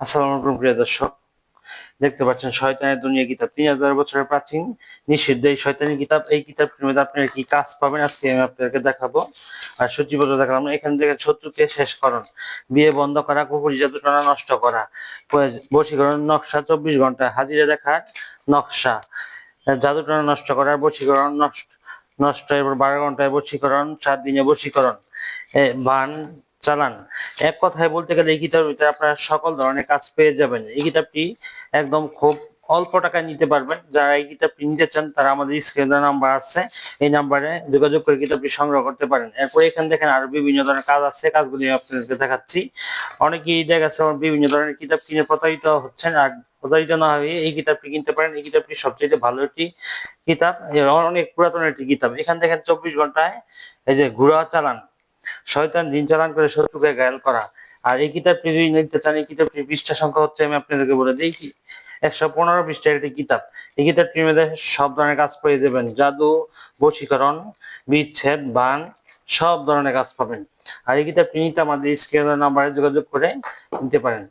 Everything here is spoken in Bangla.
আসসালামু প্রিয় দর্শক। দেখতে পাচ্ছেন, শয়তানের দুনিয়া কিতাব। তিন হাজার বছরের প্রাচীন, নিষিদ্ধ এই শয়তানি কিতাব। এই কিতাবটির মধ্যে আপনারা কি কাজ পাবেন? আজকে আমি আপনাদেরকে দেখাবো। আর সূচিপত্র দেখালাম এখান থেকে শত্রুকে শেষ করণ বিয়ে বন্ধ করা, কুকুর জাদুটনা নষ্ট করা বশীকরণ, নকশা, চব্বিশ ঘণ্টা, হাজিরা দেখার নকশা জাদুটনা নষ্ট করার বশীকরণ, নষ্ট নষ্ট এবার বারো ঘন্টায় বশীকরণ চার দিনে বশীকরণ বান চালান। এক কথায় বলতে গেলে এই ভিতরে আপনারা সকল ধরনের কাজ পেয়ে যাবেন। এই কিতাবটি একদম খুব অল্প টাকায় নিতে পারবেন। যারা এই কিতাবটি নিতে চান, তারা আমাদের স্ক্রিনে নাম্বার আছে। এই নাম্বারে যোগাযোগ করে কিতাবটি সংগ্রহ করতে পারেন। এরপর এখানে দেখেন আরও বিভিন্ন ধরনের কাজ আছে। কাজগুলি আপনাদেরকে দেখাচ্ছি। অনেকেই দেখা আমার বিভিন্ন ধরনের কিতাব কিনে প্রতারিত হচ্ছেন। আর প্রতারিত না হয়ে এই কিতাবটি কিনতে পারেন। এই কিতাবটি সবচেয়ে ভালো একটি কিতাব। অনেক পুরাতন একটি কিতাব। এখান দেখেন চব্বিশ ঘন্টায় এই যে ঘোড়া চালান। শয়তান দিন চালান করে শত্রুকে গায়াল করা। আর এই কিতাব পৃথিবী নিতে চান, এই কিতাবটির পৃষ্ঠা সংখ্যা হচ্ছে, আমি আপনাদেরকে বলে দিই কি, একশো পনেরো পৃষ্ঠা একটি কিতাব। এই কিতাবটির মধ্যে সব ধরনের কাজ পেয়ে যাবেন। জাদু, বশীকরণ, বিচ্ছেদ, বান, সব ধরনের কাজ পাবেন। আর এই কিতাবটি নিতে আমাদের স্ক্রিনের নাম্বারে যোগাযোগ করে নিতে পারেন।